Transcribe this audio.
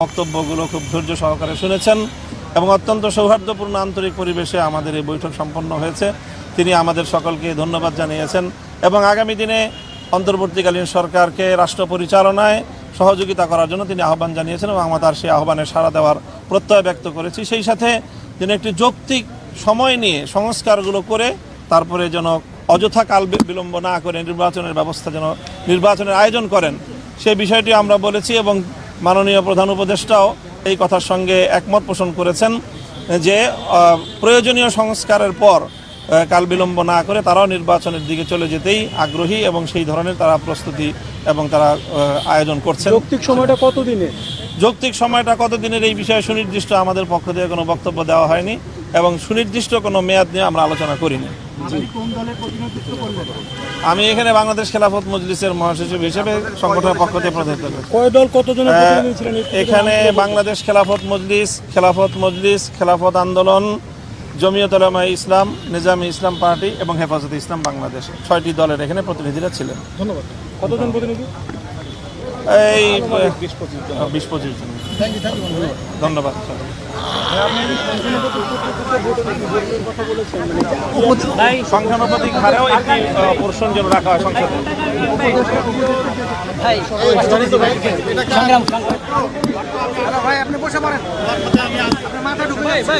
বক্তব্যগুলো খুব ধৈর্য সহকারে শুনেছেন এবং অত্যন্ত সৌহার্দ্যপূর্ণ আন্তরিক পরিবেশে আমাদের এই বৈঠক সম্পন্ন হয়েছে। তিনি আমাদের সকলকে ধন্যবাদ জানিয়েছেন এবং আগামী দিনে অন্তর্বর্তীকালীন সরকারকে রাষ্ট্র পরিচালনায় সহযোগিতা করার জন্য তিনি আহ্বান জানিয়েছেন এবং আমরা তার সেই আহ্বানে সাড়া দেওয়ার প্রত্যয় ব্যক্ত করেছি। সেই সাথে তিনি একটি যৌক্তিক সময় নিয়ে সংস্কারগুলো করে তারপরে যেন অযথা কাল বিলম্ব না করে নির্বাচনের ব্যবস্থা যেন নির্বাচনের আয়োজন করেন সেই বিষয়টি আমরা বলেছি এবং মাননীয় প্রধান উপদেষ্টাও এই কথার সঙ্গে একমত পোষণ করেছেন যে প্রয়োজনীয় সংস্কারের পর কাল বিলম্ব না করে তারাও নির্বাচনের দিকে চলে যেতেই আগ্রহী এবং সেই ধরনের তারা প্রস্তুতি এবং তারা আয়োজন করছে যৌক্তিক সময়টা কতদিনের? যৌক্তিক সময়টা কতদিনের এই বিষয়ে সুনির্দিষ্ট আমাদের পক্ষ থেকে কোনো বক্তব্য দেওয়া হয়নি। এবং সুনির্দিষ্ট কোনো মেয়াদ নিয়ে আমরা আলোচনা করিনি। আমি এখানে বাংলাদেশ খেলাফত মজলিসের মহাসচিব হিসেবে সংগঠনের পক্ষ থেকে প্রতিনিধিত্ব কয় দল এখানে বাংলাদেশ খেলাফত মজলিস খেলাফত মজলিস খেলাফত আন্দোলন জমিয়ত উলামা ইসলাম নিজামী ইসলাম পার্টি এবং হেফাজতে ইসলাম বাংলাদেশ ছয়টি দলের এখানে প্রতিনিধিরা ছিলেন। ধন্যবাদ। কতজন প্রতিনিধি? এই বিশ পঁচিশ জন। ধন্যবাদ। সংখ্যানুপাতিক হারেও একটি পোর্শন যেন রাখা হয় সংসদে। ভাই আপনি বসে পড়েন। মাথা ঢুকে যাচ্ছে।